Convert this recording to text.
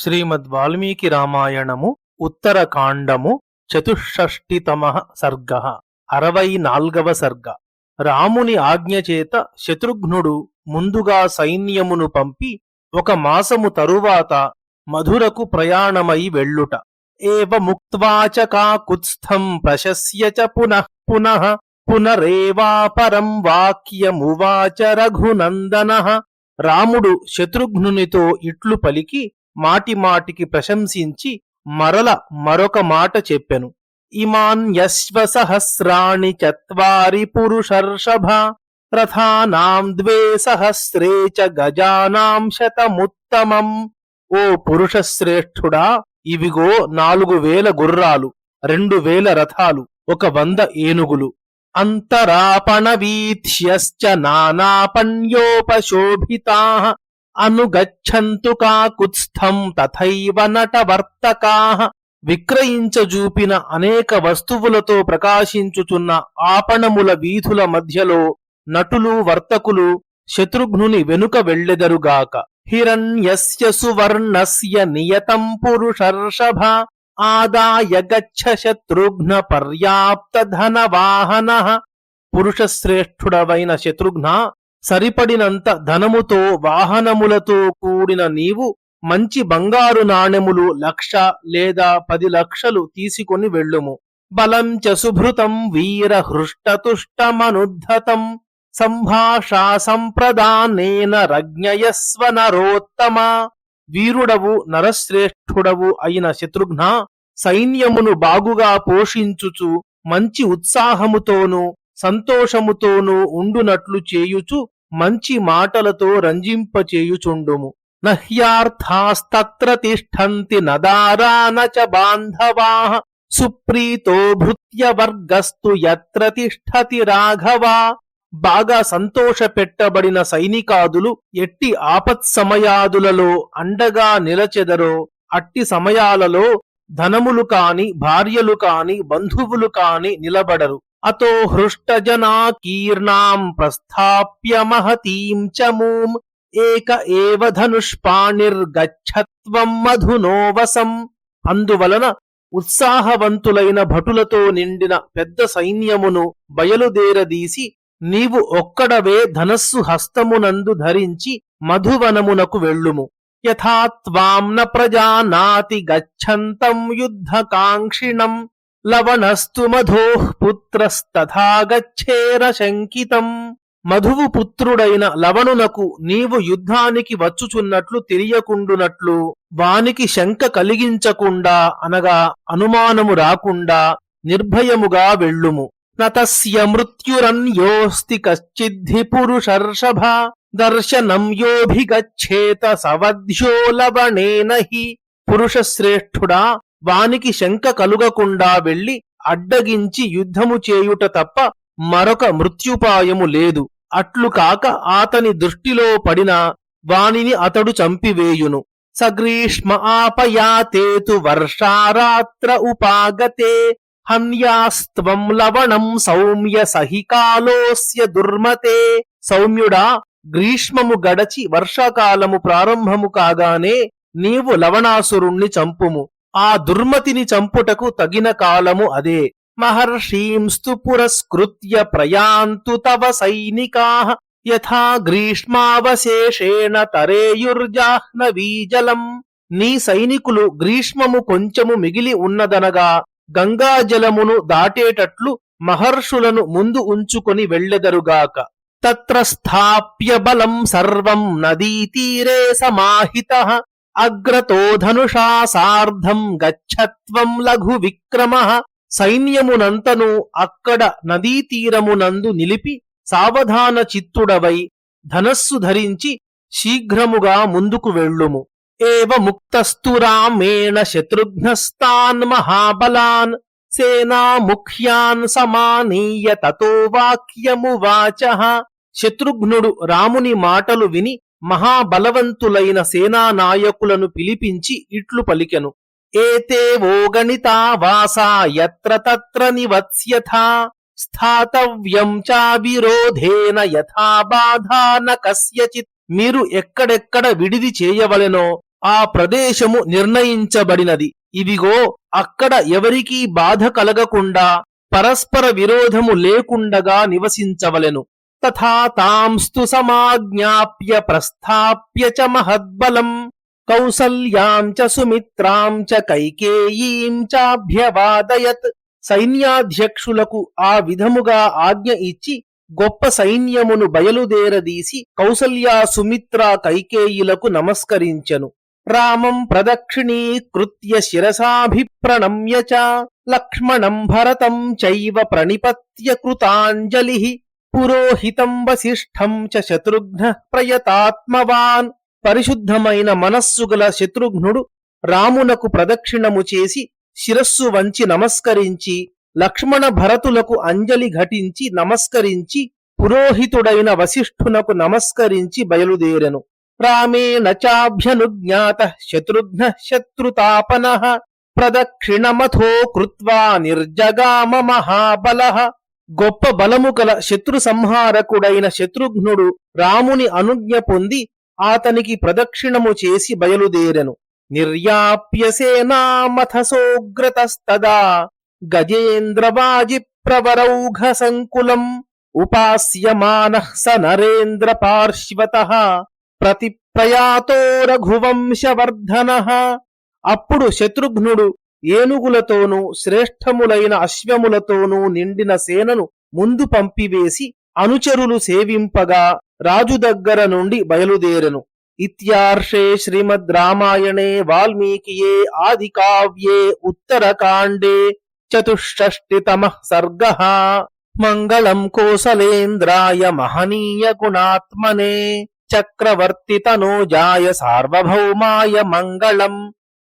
శ్రీమద్ వాల్మీకి రామాయణము ఉత్తరకాండము చతుషష్టితమ సర్గ అరవై నాల్గవ సర్గ. రాముని ఆజ్ఞ చేత శత్రుఘ్నుడు ముందుగా సైన్యమును పంపి ఒక మాసము తరువాత మధురకు ప్రయాణమై వెళ్ళుట. ఏవ ముక్వాచ కాకుత్స్థం ప్రశస్య చ పునః పునః పునరేవాపరం వాక్యమువాచ రఘునందన. రాముడు శత్రుఘ్నునితో ఇట్లు పలికి మాటిమాటికి ప్రశంసించి మరల మరొక మాట చెప్పెను. ఇమాన్యశ్వ సహస్రాణి చత్వారి పురుషర్షభ రథానాం ద్వే సహస్రే చ గజానాం శతముత్తమం. ఓ పురుషశ్రేష్ఠుడా ఇవిగో నాలుగు వేల గుర్రాలు రెండు వేల రథాలు ఒక వంద ఏనుగులు. అంతరాపణ వీథ్యశ్చ నానాపణ్యోపశోభితా అనుగచ్చంతు కాకుత్స్థం తథైవ నటవర్తకా. విక్రయించజూపిన అనేక వస్తువులతో ప్రకాశించుచున్న ఆపణముల వీధుల మధ్యలో నటులు వర్తకులు శత్రుఘ్నుని వెనుక వెళ్ళెదరుగాక. హిరణ్యస్య సువర్ణస్య నియతం పురుషర్షభ ఆదాయ గచ్చ శత్రుఘ్న పర్యాప్త ధనవాహన పురుషశ్రేష్ఠుడవైన శత్రుఘ్న సరిపడినంత ధనముతో వాహనములతో కూడిన నీవు మంచి బంగారు నాణెములు లక్ష లేదా పది లక్షలు తీసుకొని వెళ్ళుము. బలం చ సుభృతం వీర హృష్టతుష్టమనుద్ధతం సంభాషా సంప్రదానేన రజ్ఞయస్వ నరోత్తమ. వీరుడవు నరశ్రేష్ఠుడవు అయిన శత్రుఘ్న సైన్యమును బాగుగా పోషించుచు మంచి ఉత్సాహముతోనూ సంతోషముతోనూ ఉండునట్లు చేయుచు మంచి మాటలతో రంజింపచేయుచుండుము. నహ్యార్థాస్తత్ర తిష్టంతి నదారాన చ బాంధవా సుప్రీతో భృత్యవర్గస్తు యత్ర తిష్టతి రాఘవా. బాగా సంతోష పెట్టబడిన సైనికాదులు ఎట్టి ఆపత్సమయాదులలో అండగా నిలచెదరో అట్టి సమయాలలో ధనములు కాని భార్యలు కాని బంధువులు కాని నిలబడరు. అతో హృష్టజనాకీర్ణాం ప్రస్థాప్య మహతీం చమూం ఏక ఏవ ధనుష్పాణిర్గచ్చత్వం మధునోవసం అందువలన ఉత్సాహవంతులైన భటులతో నిండిన పెద్ద సైన్యమును బయలుదేరదీసి నీవు ఒక్కడవే ధనస్సు హస్తమునందు ధరించి మధువనమునకు వెళ్ళుము. యథాత్వాం న ప్రజానాతి గచ్చంతం యుద్ధకాంక్షిణం. లవణస్తు మధోః పుత్రస్తథా గచ్చేర శంకితం మధువు పుత్రుడైన లవణునకు నీవు యుద్ధానికి వచ్చుచున్నట్లు తెలియకుండునట్లు వానికి శంక కలిగించకుండా అనగా అనుమానము రాకుండా నిర్భయముగా వెళ్ళుము. నతస్య మృత్యురన్యోస్తి కశ్చిద్ధి పురుషర్షభ దర్శనం యోభిగచ్చేత సవధ్యో లవణేన హి. పురుషశ్రేష్ఠుడా వానికి శంక కలుగకుండా వెళ్ళి అడ్డగించి యుద్ధము చేయుట తప్ప మరొక మృత్యుపాయము లేదు. అట్లు కాక అతని దృష్టిలో పడిన వానిని అతడు చంపివేయును. సగ్రీష్మ ఆపయాతేతు వర్షారాత్ర ఉపాగతే. హన్యాస్త్వం లవణం సౌమ్య సహికాలోస్య దుర్మతే. సౌమ్యుడా గ్రీష్మము గడచి వర్షాకాలము ప్రారంభము కాగానే నీవు లవణాసురుణ్ణి చంపుము. ఆ దుర్మతిని చంపుటకు తగిన కాలము అదే. మహర్షీంస్తు పురస్కృత్య ప్రయాంతు తవ సైనికా యథా గ్రీష్మావశేషేణ తరేయుర్జాహ్నవీజలం నీ సైనికులు గ్రీష్మము కొంచెము మిగిలి ఉన్నదనగా గంగాజలమును దాటేటట్లు మహర్షులను ముందు ఉంచుకొని వెళ్ళెదరుగాక. తత్ర స్థాప్య బలం సర్వం నదీతీరే సమాహిత అగ్రతో ధనుషా సార్ధం గచ్చత్వం లఘు విక్రమ. సైన్యమునంతను అక్కడ నదీ తీరమునందు నిలిపి సావధాన చిత్తుడవై ధనస్సు ధరించి శీఘ్రముగా ముందుకు వెళ్ళుము. ఏవ ముక్తస్తు రామేణ శత్రుఘ్నస్తాన్ మహాబలాన్. సేనా ముఖ్యాన్ సమానీయ తతో వాక్యమువాచ శత్రుఘ్నుడు రాముని మాటలు విని మహాబలవంతులైన సేనానాయకులను పిలిపించి ఇట్లు పలికెను. ఏతే ఓగణితా వాసా యత్ర తత్ర నివత్స్యథా స్థాతవ్యం చావిరోధేన యథా బాధా న కస్యచిత్. మీరు ఎక్కడెక్కడ విడిది చేయవలెనో ఆ ప్రదేశము నిర్ణయించబడినది. ఇవిగో అక్కడ ఎవరికీ బాధ కలగకుండా పరస్పర విరోధము లేకుండగా నివసించవలెను. తథా తాంస్తు సమాజ్ఞాప్య ప్రస్థాప్య చ మహద్బలం కౌసల్యాం చ సుమిత్రాం చ కైకేయీం చాభ్యవాదయత్. సైన్యాధ్యక్షులకు ఆ విధముగా ఆజ్ఞ ఇచ్చి గొప్ప సైన్యమును బయలుదేరదీసి కౌసల్యా సుమిత్ర కైకేయులకు నమస్కరించెను. రామం ప్రదక్షిణీకృత్య శిరసాభిప్రణమ్య చ లక్ష్మణం భరతం చైవ ప్రణిపత్య కృతాంజలి. పురోహితం వశిష్ఠం చ శత్రుఘ్న ప్రయతాత్మవాన్ పరిశుద్ధమైన మనస్సు గల శత్రుఘ్నుడు రామునకు ప్రదక్షిణము చేసి శిరస్సు వంచి నమస్కరించి లక్ష్మణ భరతులకు అంజలి ఘటించి నమస్కరించి పురోహితుడైన వశిష్ఠునకు నమస్కరించి బయలుదేరెను రామేణ చాభ్యనుజ్ఞాత శత్రుఘ్న శత్రుతాపన ప్రదక్షిణమథో కృత్వా నిర్జగామ మహాబల గొప్ప బలము గల శత్రు సంహారకుడైన శత్రుఘ్నుడు రాముని అనుజ్ఞ పొంది అతనికి ప్రదక్షిణము చేసి బయలుదేరెను. నిర్యాప్య సేనామథ గజేంద్రవాజి ప్రవరౌఘ సంకులం ఉపాస్యమాన స నరేంద్ర పార్శ్వత ప్రతిప్రయాతో రఘువంశవర్ధన. అప్పుడు శత్రుఘ్నుడు ఏనుగులతోనూ శ్రేష్టములైన అశ్వములతోనూ నిండిన సేనను ముందు పంపివేసి అనుచరులు సేవింపగా రాజు దగ్గర నుండి బయలుదేరెను. ఇత్యార్షే శ్రీమద్ రామాయణే వాల్మీకియే ఆది కావ్యే ఉత్తరకాండే చతుషష్టితమ సర్గ. మంగళం కోసలేంద్రాయ మహనీయ గుణాత్మనే చక్రవర్తి తనోజాయ సార్వభౌమాయ మంగళం